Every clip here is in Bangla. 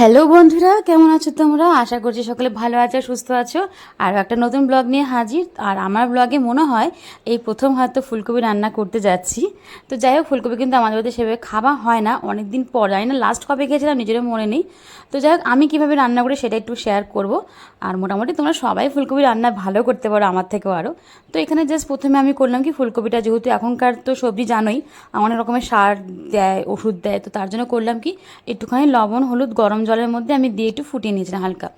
হ্যালো বন্ধুরা, কেমন আছো তোমরা? আশা করছি সকলে ভালো আছো, সুস্থ আছো। আর একটা নতুন ব্লগ নিয়ে হাজির। আর আমার ব্লগে মনে হয় এই প্রথম হয়তো ফুলকপি রান্না করতে যাচ্ছি। তো যাই হোক, ফুলকপি কিন্তু আমাদের বাড়িতে সেভাবে খাওয়া হয় না। অনেক দিন পর, জানি না লাস্ট কবে খেয়েছিলাম, নিজেরও মনে নেই। তো যাই হোক, আমি কীভাবে রান্না করি সেটা একটু শেয়ার করব। আর মোটামুটি তোমরা সবাই ফুলকপি রান্না ভালো করতে পারো আমার থেকেও আরও তো এখানে জাস্ট প্রথমে আমি করলাম কি, ফুলকপিটা যেহেতু এখনকার তো সবজি জানোই অনেক রকমের সার দেয়, ওষুধ দেয়, তো তার জন্য করলাম কি, একটুখানি লবণ, হলুদ, গরম জলের মধ্যে আমি দিয়ে একটু ফুটিয়ে নিয়েছিলাম হালকা।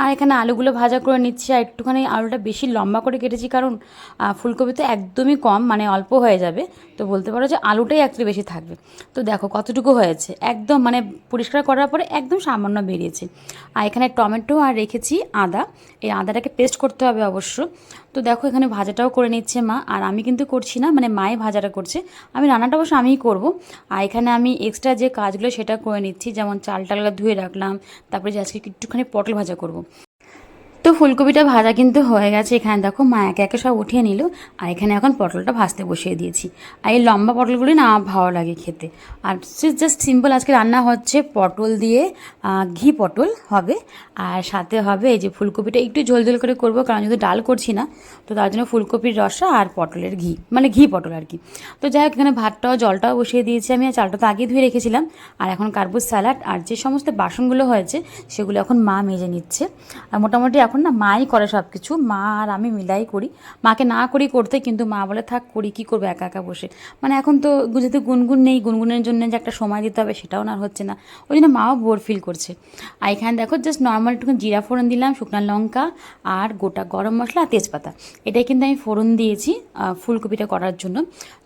আর এখানে আলুগুলো ভাজা করে নিচ্ছি, আর একটুখানি আলুটা বেশি লম্বা করে কেটেছি, কারণ ফুলকপি তো একদমই কম মানে অল্প হয়ে যাবে। তো বলতে পারো যে আলুটাই একটু বেশি থাকবে। তো দেখো কতটুকু হয়েছে। একদম মানে পরিষ্কার করার পরে একদম সামান্য বেরিয়েছে। আর এখানে টমেটো আর রেখেছি আদা। এই আদাটাকে পেস্ট করতে হবে অবশ্য। তো দেখো এখানে ভাজাটাও করে নিচ্ছে মা। আর আমি কিন্তু করছি না মানে মায়ে ভাজাটা করছে। আমি রান্নাটা অবশ্য আমিই করব। আর এখানে আমি এক্সট্রা যে কাজগুলো সেটা করে নিচ্ছি, যেমন চাল টালগুলো ধুয়ে রাখলাম, তারপরে যে আজকে একটুখানি পটল ভাজা করব। তো ফুলকপিটা ভাজা কিন্তু হয়ে গেছে। এখানে দেখো মা একে একে সব উঠিয়ে নিল, আর এখানে এখন পটলটা ভাজতে বসিয়ে দিয়েছি। আর এই লম্বা পটলগুলি না ভালো লাগে খেতে। আর জাস্ট সিম্পল আজকে রান্না হচ্ছে পটল দিয়ে ঘি পটল হবে। আর সাথে হবে এই যে ফুলকপিটা, একটু ঝোল ঝোল করে করব, কারণ যেহেতু ডাল করছি না, তো তার জন্য ফুলকপির রসা আর পটলের ঘি মানে ঘি পটল আর কি। তো যাই হোক, এখানে ভাতটাও, জলটাও বসিয়ে দিয়েছি আমি, আর চালটা তো আগেই ধুয়ে রেখেছিলাম। আর এখন কার্বুজ স্যালাড, আর যে সমস্ত বাসনগুলো হয়েছে, সেগুলো এখন মা মেজে নিচ্ছে। আর মোটামুটি এখন না, মাই করে সব কিছু মা আর আমি মিলাই করি। মাকে না করি করতে, কিন্তু মা বলে, থাক, করি, কী করব, একা একা বসে? মানে এখন তো যেহেতু গুনগুন নেই, গুনগুনের জন্য যে একটা সময় দিতে হবে, সেটাও না হচ্ছে না। ওই জন্য মাও বোর ফিল করছে। আর এখানে দেখো জাস্ট নর্মাল একটু জিরা ফোড়ন দিলাম, শুকনো লঙ্কা আর গোটা গরম মশলা আর তেজপাতা। এটাই কিন্তু আমি ফোড়ন দিয়েছি ফুলকপিটা করার জন্য।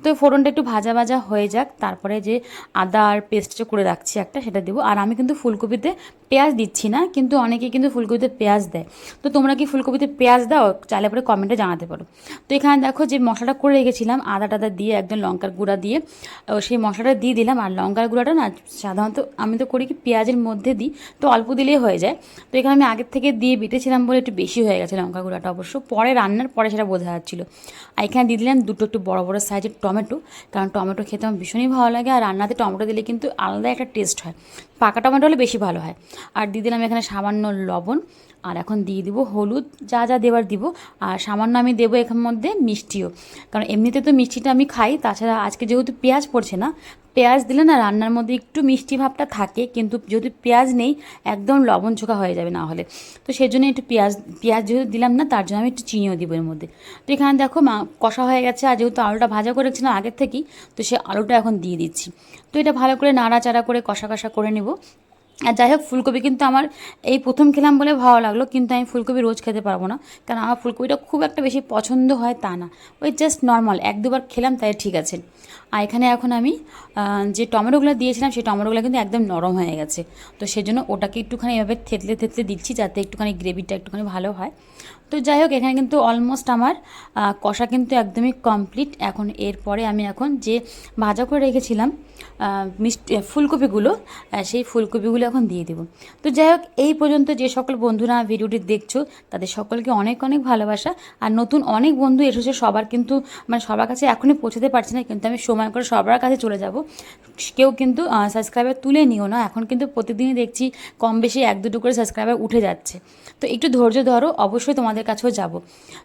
তো ফোড়নটা একটু ভাজা ভাজা হয়ে যাক, তারপরে যে আদা আর পেস্টটা করে রাখছি একটা, সেটা দেবো। আর আমি কিন্তু ফুলকপিতে পেঁয়াজ দিচ্ছি না, কিন্তু অনেকে কিন্তু ফুলকপিতে পেঁয়াজ দেয়। তো তোমরা কি ফুলকপিতে পেঁয়াজ দাও? চাইলে পরে কমেন্টে জানাতে পারো। তো এখানে দেখো যে মশলাটা করে রেখেছিলাম, আদা টাদা দিয়ে, একদম লঙ্কার গুঁড়া দিয়ে। সেই মশলাটা দিয়ে দিলাম, আর লঙ্কার গুঁড়াটা না সাধারণত আমি তো করি কি পেঁয়াজের মধ্যে দিই, তো অল্প দিলেই হয়ে যায়। তো এখানে আমি আগের থেকে দিয়ে বেটেছিলাম বলে একটু বেশি হয়ে গেছে লঙ্কা গুঁড়াটা অবশ্য। পরে রান্নার পরে সেটা বোঝা যাচ্ছিল। আর এখানে দিয়ে দিলাম দুটো একটু বড় বড় সাইজের টমেটো, কারণ টমেটো খেতে আমার ভীষণই ভালো লাগে। আর রান্নাতে টমেটো দিলে কিন্তু আলাদা একটা টেস্ট হয়। পাকা টমেটো হলে বেশি ভালো হয়। আর দিয়ে দিলাম এখানে সামান্য লবণ। আর এখন দিয়ে দিব হলুদ, যা যা দেওয়ার দিব। আর সামান্য আমি দেবো এখান মধ্যে মিষ্টিও। কারণ এমনিতে তো মিষ্টিটা আমি খাই, তাছাড়া আজকে যেহেতু পেঁয়াজ পড়ছে না, পেঁয়াজ দিলে না রান্নার মধ্যে একটু মিষ্টি ভাবটা থাকে, কিন্তু যদি পেঁয়াজ নেই, একদম লবণ চোখা হয়ে যাবে না হলে। তো সেই জন্য একটু পেঁয়াজ পেঁয়াজ যেহেতু দিলাম না, তার জন্য আমি একটু চিনিও দিব এর মধ্যে। তো এখানে দেখো মা, কষা হয়ে গেছে, আর যেহেতু আলুটা ভাজা করে রেখেছিলাম আগের থেকেই, তো সে আলুটা এখন দিয়ে দিচ্ছি। তো এটা ভালো করে নাড়াচাড়া করে কষা কষা করে নেব। আর যাই হোক, ফুলকপি কিন্তু আমার এই প্রথম খেলাম বলে ভালো লাগল, কিন্তু আমি ফুলকপি রোজ খেতে পারব না, কারণ আমার ফুলকপিটা খুব একটা বেশি পছন্দ হয় তা না। ওই জাস্ট নর্মাল এক দুবার খেলাম তাই ঠিক আছে। আর এখানে এখন আমি যে টমেটোগুলো দিয়েছিলাম, সেই টমেটোগুলো কিন্তু একদম নরম হয়ে গেছে। তো সেজন্য ওটাকে একটুখানি এভাবে থেতলে থেতলে দিচ্ছি, যাতে একটুখানি গ্রেভিটা একটুখানি ভালো হয়। তো যাই হোক, এখানে কিন্তু অলমোস্ট আমার কষা কিন্তু একদমই কমপ্লিট এখন এরপরে আমি এখন যে ভাজা করে রেখেছিলাম মিষ্টি ফুলকপিগুলো সেই ফুলকপিগুলো এখন দিয়ে দেবো। তো যাই হোক, এই পর্যন্ত যে সকল বন্ধুরা ভিডিওটি দেখছ, তাদের সকলকে অনেক অনেক ভালোবাসা। আর নতুন অনেক বন্ধু এসেছে, সবার কিন্তু মানে সবার কাছে এখনই পৌঁছাতে পারছি না, কিন্তু আমি সময় করে সবার কাছে চলে যাব। কেউ কিন্তু সাবস্ক্রাইবার তুলে নিও না, এখন কিন্তু প্রতিদিনই দেখছি কম বেশি এক দুটো করে সাবস্ক্রাইবার উঠে যাচ্ছে। তো একটু ধৈর্য ধরো, অবশ্যই তোমাদের কাছেও যাব।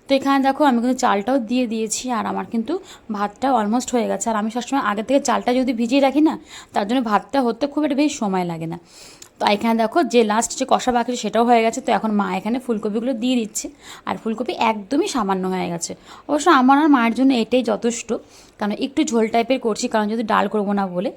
তো এখানে দেখো, আমি কিন্তু চালটাও দিয়ে দিয়েছি, আর আমার কিন্তু ভাতটা অলমোস্ট হয়ে গেছে। আর আমি সবসময় আগে থেকে চালটা যদি ভিজিয়ে রাখি না, তার জন্য ভাতটা হতে খুব একটা বেশি সময় লাগে না। তো এখানে দেখো যে লাস্ট যে কষা বাকি সেটাও হয়ে গেছে, তো এখন মা এখানে ফুলকপিগুলো দিয়ে দিচ্ছে। আর ফুলকপি একদমই সামান্য হয়ে গেছে। অবশ্য আমার আর মায়ের জন্য এটাই যথেষ্ট, কারণ একটু ঝোল টাইপের করছি, কারণ যদি ডাল করব না বলে।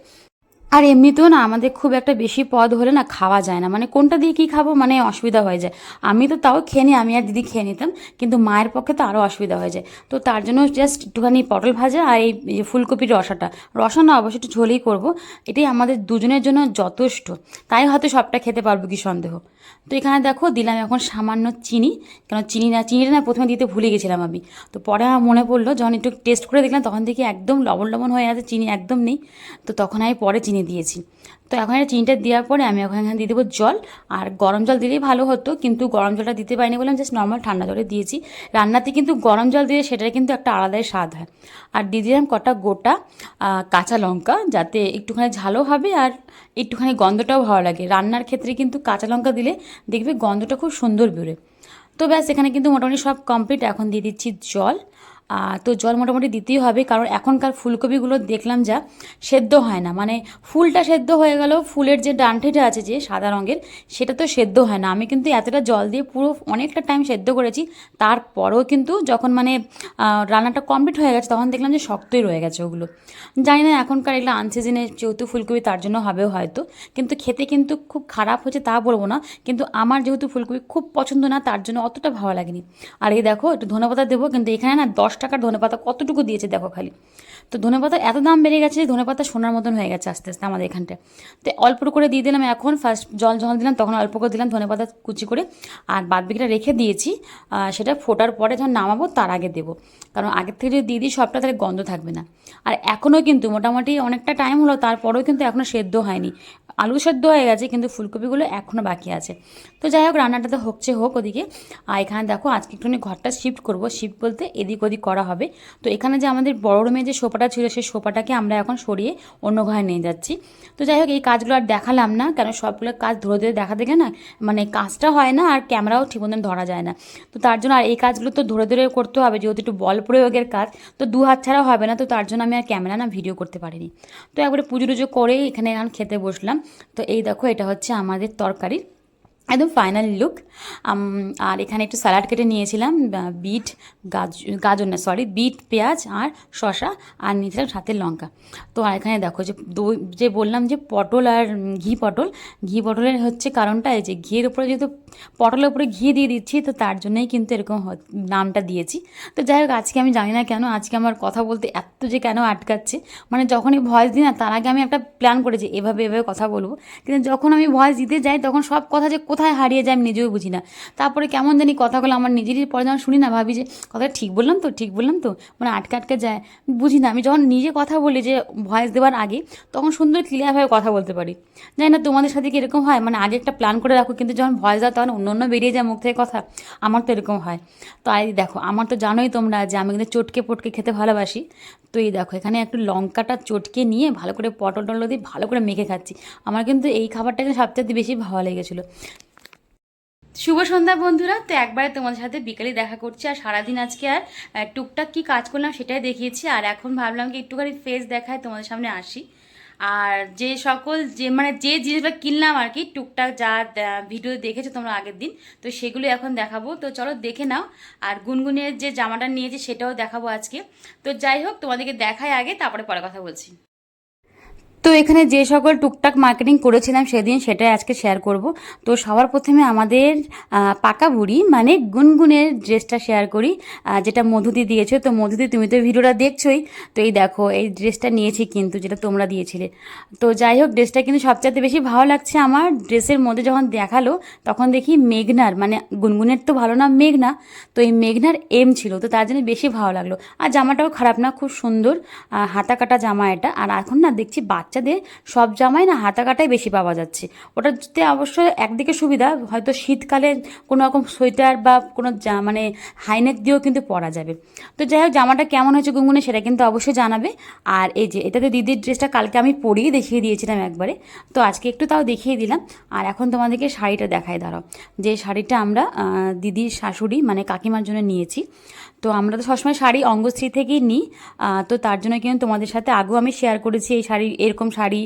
আর এমনিতেও না আমাদের খুব একটা বেশি পদ হলে না খাওয়া যায় না। মানে কোনটা দিয়ে কী খাব মানে অসুবিধা হয়ে যায়। আমি তো তাও খেয়ে নিই আমি আর দিদি খেয়ে নিতাম, কিন্তু মায়ের পক্ষে তো আরও অসুবিধা হয়ে যায়। তো তার জন্য জাস্ট একটুখানি পটল ভাজা আর এই ফুলকপির রসাটা। রসা না অবশ্যই একটু ঝোলেই করব, এটাই আমাদের দুজনের জন্য যথেষ্ট। তাই হয়তো সবটা খেতে পারব কি সন্দেহ। তো এখানে দেখো দিলাম এখন সামান্য চিনি, কেন চিনি না, চিনিটা না প্রথমে দিতে ভুলে গেছিলাম আমি। তো পরে আমার মনে পড়ল, যখন একটু টেস্ট করে দেখলাম, তখন দেখি একদম লবণ লবণ হয়ে আছে, চিনি একদম নেই। তো তখন আমি পরে চিনি দিয়েছি। তো এখন এটা চিনিটা দেওয়ার পরে আমি এখন এখানে দিয়ে দেবো জল। আর গরম জল দিলেই ভালো হতো, কিন্তু গরম জলটা দিতে পারিনি বললাম জাস্ট নর্মাল ঠান্ডা জলে দিয়েছি। রান্নাতে কিন্তু গরম জল দিয়ে সেটার কিন্তু একটা আলাদাই স্বাদ হয়। আর দিয়ে দিলাম কটা গোটা কাঁচা লঙ্কা, যাতে একটুখানি ঝালও হবে আর একটুখানি গন্ধটাও ভালো লাগে। রান্নার ক্ষেত্রে কিন্তু কাঁচা লঙ্কা দিলে দেখবে গন্ধটা খুব সুন্দর বেরোয়। তো ব্যাস, এখানে কিন্তু মোটামুটি সব কমপ্লিট এখন দিয়ে দিচ্ছি জল। তো জল মোটামুটি দিতেই হবে, কারণ এখনকার ফুলকপিগুলো দেখলাম যা সেদ্ধ হয় না। মানে ফুলটা সেদ্ধ হয়ে গেল ফুলের যে ডান্ঠিটা আছে যে সাদা রঙের, সেটা তো সেদ্ধ হয় না। আমি কিন্তু এতটা জল দিয়ে পুরো অনেকটা টাইম সেদ্ধ করেছি, তারপরেও কিন্তু যখন মানে রান্নাটা কমপ্লিট হয়ে গেছে, তখন দেখলাম যে শক্তই রয়ে গেছে ওগুলো। জানি না এখনকার এগুলো আনসিজনে যেহেতু ফুলকপি, তার জন্য হবেও হয়তো, কিন্তু খেতে কিন্তু খুব খারাপ হচ্ছে তা বলব না, কিন্তু আমার যেহেতু ফুলকপি খুব পছন্দ না, তার জন্য অতটা ভালো লাগেনি। আর এই দেখো, একটু ধনেপাতা দেবো, কিন্তু এখানে না দশ টাকার ধনেপাতা কতটুকু দিয়েছে দেখো খালি। তো ধনেপাতা এত দাম বেড়ে গেছে যে ধনেপাতা সোনার মতন হয়ে গেছে আস্তে আস্তে আমাদের এখানটায়। তো অল্প করে দিয়ে দিলাম এখন ফার্স্ট জল জল দিলাম, তখন অল্প করে দিলাম ধনেপাতা কুচি করে। আর বাদ বাকিটা রেখে দিয়েছি সেটা ফোটার পরে যখন নামাবো তার আগে দেবো। কারণ আগের থেকে যদি দিয়ে দিই সবটা তাহলে গন্ধ থাকবে না। আর এখনও কিন্তু মোটামুটি অনেকটা টাইম হলো, তারপরেও কিন্তু এখনও সেদ্ধ হয়নি। আলু সেদ্ধ হয়ে গেছে, কিন্তু ফুলকপিগুলো এখনও বাকি আছে। তো যাই হোক, রান্নাটা তো হচ্ছে, হোক ওদিকে। আর এখানে দেখো, আজকে একটুখানি ঘরটা শিফট করব। শিফট বলতে এদিক ওদিক করা হবে। তো এখানে যে আমাদের বড় রুমে যে সোফাটা ছিল, সেই সোফাটাকে আমরা এখন সরিয়ে অন্য ঘরে নিয়ে যাচ্ছি। তো যাই হোক, এই কাজগুলো আর দেখালাম না, কেন সবগুলো কাজ ধরে ধরে দেখা দেখে না মানে কাজটা হয় না আর ক্যামেরাও ঠিক মতন ধরা যায় না। তো তার জন্য আর এই কাজগুলো তো ধরে ধরে করতে হবে, যেহেতু একটু বল প্রয়োগের কাজ, তো দু হাত ছাড়া হবে না, তো তার জন্য আমি আর ক্যামেরা না ভিডিও করতে পারিনি। তো একবারে পুজো টুজো করে এখানে এখন খেতে বসলাম। তো এই দেখো এটা হচ্ছে আমাদের তরকারি একদম ফাইনাল লুক আর এখানে একটু স্যালাড কেটে নিয়েছিলাম বিট, গাজ, গাজর না সরি বিট, পেঁয়াজ আর শসা, আর নিয়েছিলাম সাথে লঙ্কা। তো আর এখানে দেখো যে দই, যে বললাম যে পটল আর ঘি পটল, ঘি পটলের হচ্ছে কারণটা এই যে ঘিয়ের উপরে যেহেতু পটলের উপরে ঘি দিয়ে দিচ্ছি, তো তার জন্যই কিন্তু এরকম নামটা দিয়েছি। তো যাই হোক, আজকে আমি জানি না কেন, আজকে আমার কথা বলতে এত যে কেন আটকাচ্ছে মানে যখনই ভয়েস দিই না, তার আগে আমি একটা প্ল্যান করেছি, এভাবে এভাবে কথা বলব। কিন্তু যখন আমি ভয়েস দিতে যাই, তখন সব কথা যে কোথায় হারিয়ে যায় আমি নিজেও বুঝি না। তারপরে কেমন জানি কথাগুলো আমার নিজেরই পরে যখন শুনি না, ভাবি যে কথাটা ঠিক বললাম তো, ঠিক বললাম তো মানে আটকে আটকে যায়। বুঝি না, আমি যখন নিজে কথা বলি যে ভয়েস দেওয়ার আগে, তখন সুন্দর ক্লিয়ারভাবে কথা বলতে পারি। জানি না তোমাদের সাথে কি এরকম হয় মানে আগে একটা প্ল্যান করে রাখো, কিন্তু যখন ভয়েস দাও তখন অন্য অন্য বেরিয়ে যায় মুখ থেকে কথা, আমার তো এরকম হয়। তো এই দেখো, আমার তো জানোই তোমরা যে আমি কিন্তু চটকে পটকে খেতে ভালোবাসি। তো এই দেখো, এখানে একটু লঙ্কাটা চটকে নিয়ে ভালো করে পটল টটল দিয়ে ভালো করে মেখে খাচ্ছি। আমার কিন্তু এই খাবারটা কিন্তু সবচেয়ে বেশি ভালো লেগেছিলো। শুভ সন্ধ্যা বন্ধুরা। তো একবারে তোমাদের সাথে বিকালে দেখা করছি, আর সারাদিন আজকে আর টুকটাক কি কাজ করলাম সেটাই দেখিয়েছি। আর এখন ভাবলাম কি একটুখানি ফেস দেখায়, তোমাদের সামনে আসি। আর যে সকল যে মানে যে জিনিসগুলো কিনলাম আর কি, টুকটাক যা ভিডিও দেখেছ তোমরা আগের দিন, তো সেগুলো এখন দেখাবো। তো চলো দেখে নাও। আর গুনগুনের যে জামাটা নিয়েছি সেটাও দেখাবো আজকে। তো যাই হোক, তোমাদেরকে দেখাই আগে, তারপরে পরে কথা বলছি। তো এখানে যে সকল টুকটাক মার্কেটিং করেছিলাম সেদিন সেটাই আজকে শেয়ার করব। তো সবার প্রথমে আমাদের পাকা বুড়ি মানে গুনগুনের ড্রেসটা শেয়ার করি। যেটা মধুদি দিয়েছে। তো মধুদি, তুমি তো ভিডিওটা দেখছোই। তো এই দেখো, এই ড্রেসটা নিয়েছি কিন্তু, যেটা তোমরা দিয়েছিলে। তো যাই হোক ড্রেসটা কিন্তু সবচাইতে বেশি ভালো লাগছে আমার। ড্রেসের মধ্যে যখন দেখাল, তখন দেখি মেঘনার মানে গুনগুনের তো ভালো না মেঘনা। তো এই মেঘনার এম ছিল, তো তার জন্য বেশি ভালো লাগল। আর জামাটাও খারাপ না, খুব সুন্দর। হাতা কাটা জামা এটা। আর এখন না দেখছি বাচ্চাদের সব জামাই না হাতা কাটাই বেশি পাওয়া যাচ্ছে। ওটাতে অবশ্য একদিকে সুবিধা, হয়তো শীতকালে কোনো রকম সোয়েটার বা কোনো মানে হাইনেক দিয়েও কিন্তু পরা যাবে। তো যাই হোক, জামাটা কেমন হয়েছে গুনগুনে সেটা কিন্তু অবশ্যই জানাবে। আর এই যে, এটাতে দিদির ড্রেসটা কালকে আমি পরিয়ে দেখিয়ে দিয়েছিলাম একবারে। তো আজকে একটু তাও দেখিয়ে দিলাম। আর এখন তোমাদেরকে শাড়িটা দেখায় দাঁড়াও। যে শাড়িটা আমরা দিদির শাশুড়ি মানে কাকিমার জন্য নিয়েছি। তো আমরা তো সবসময় শাড়ি অঙ্গশ্রী থেকেই নিই তো তার জন্য কিন্তু তোমাদের সাথে আগেও আমি শেয়ার করেছি এই শাড়ি, এরকম শাড়ি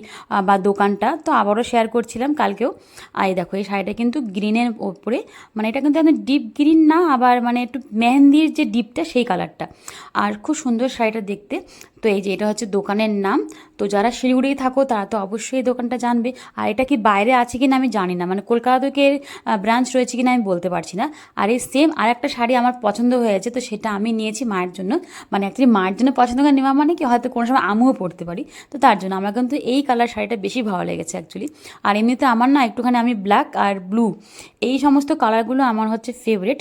বা দোকানটা। তো আবারও শেয়ার করছিলাম কালকেও। আর দেখো, এই শাড়িটা কিন্তু গ্রিনের ওপরে মানে এটা কিন্তু একদম ডিপ গ্রিন না, আবার মানে একটু মেহেন্দির যে ডিপটা সেই কালারটা আর খুব সুন্দর শাড়িটা দেখতে। তো এই যে এটা হচ্ছে দোকানের নাম। তো যারা শিলিগুড়ি থাকো, তারা তো অবশ্যই এই দোকানটা জানবে। আর এটা কি বাইরে আছে কিনা আমি জানি না। মানে কলকাতা থেকে ব্রাঞ্চ রয়েছে কিনা আমি বলতে পারছি না। আর এই সেম আর একটা শাড়ি আমার পছন্দ হয়েছে, তো সেটা আমি নিয়েছি মায়ের জন্য। মানে অ্যাকচুয়ালি মায়ের জন্য পছন্দ করে নেওয়া মানে কি, হয়তো কোনো সময় আমিও পড়তে পারি। তো তার জন্য আমার কিন্তু এই কালার শাড়িটা বেশি ভালো লেগেছে অ্যাকচুয়ালি আর এমনিতে আমার না একটুখানি আমি ব্ল্যাক আর ব্লু এই সমস্ত কালারগুলো আমার হচ্ছে ফেভারিট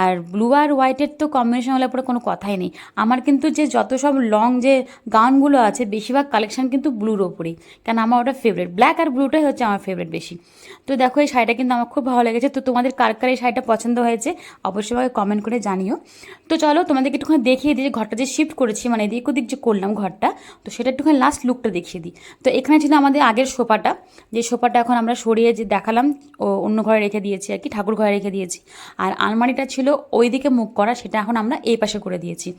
আর ব্লু আর হোয়াইটের তো কম্বিনেশন হলে পরে কোনো কথাই নেই। আমার কিন্তু যে যত সব লং যে যে গাউনগুলো আছে, বেশিরভাগ কালেকশন কিন্তু ব্লুর ওপরেই। কেন আমার ওটা ফেভারিট ব্ল্যাক আর ব্লুটাই হচ্ছে আমার ফেভারিট বেশি। তো দেখো, এই শাড়িটা কিন্তু আমার খুব ভালো লেগেছে। তো তোমাদের কার কার এই শাড়িটা পছন্দ হয়েছে, অবশ্যই আমাকে কমেন্ট করে জানিও। তো চলো, তোমাদেরকে একটুখানি দেখিয়ে দিই যে ঘরটা যে শিফট করেছি মানে এদিক ওদিক যে করলাম ঘরটা, তো সেটা একটুখানি লাস্ট লুকটা দেখিয়ে দিই। তো এখানে ছিল আমাদের আগের সোফাটা। যে সোফাটা এখন আমরা সরিয়ে যে দেখালাম, ও অন্য ঘরে রেখে দিয়েছি আর কি, ঠাকুর ঘরে রেখে দিয়েছি। আর আলমারিটা ছিল ওই দিকে মুখ করা, সেটা এখন আমরা এই পাশে করে দিয়েছি।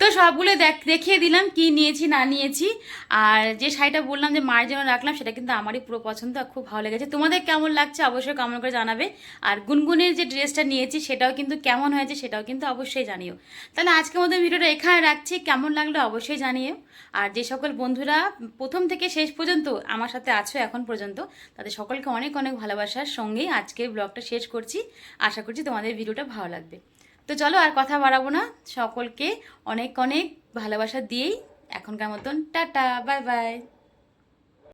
তো সবগুলো দেখ, দেখিয়ে দিলাম কি নিয়েছি, না নিয়েছি। আর যে শাড়িটা বললাম যে মায়ের জন্য রাখলাম, সেটা কিন্তু আমারই পুরো পছন্দ আর খুব ভালো লেগেছে। তোমাদের কেমন লাগছে অবশ্যই কমেন্ট করে জানাবে। আর গুনগুনের যে ড্রেসটা নিয়েছি, সেটাও কিন্তু কেমন হয়েছে, সেটাও কিন্তু অবশ্যই জানিও। তাহলে আজকের মতো ভিডিওটা এখানে রাখছি। কেমন লাগল অবশ্যই জানিও। আর যে সকল বন্ধুরা প্রথম থেকে শেষ পর্যন্ত আমার সাথে আছো এখন পর্যন্ত, তাদের সকলকে অনেক অনেক ভালোবাসার সঙ্গেই আজকের ব্লগটা শেষ করছি। আশা করছি তোমাদের ভিডিওটা ভালো লাগবে। তো চলো আর কথা বাড়াবো না। সকলকে অনেক অনেক ভালোবাসা দিয়েই এখনকার মতন টাটা, বাই বাই।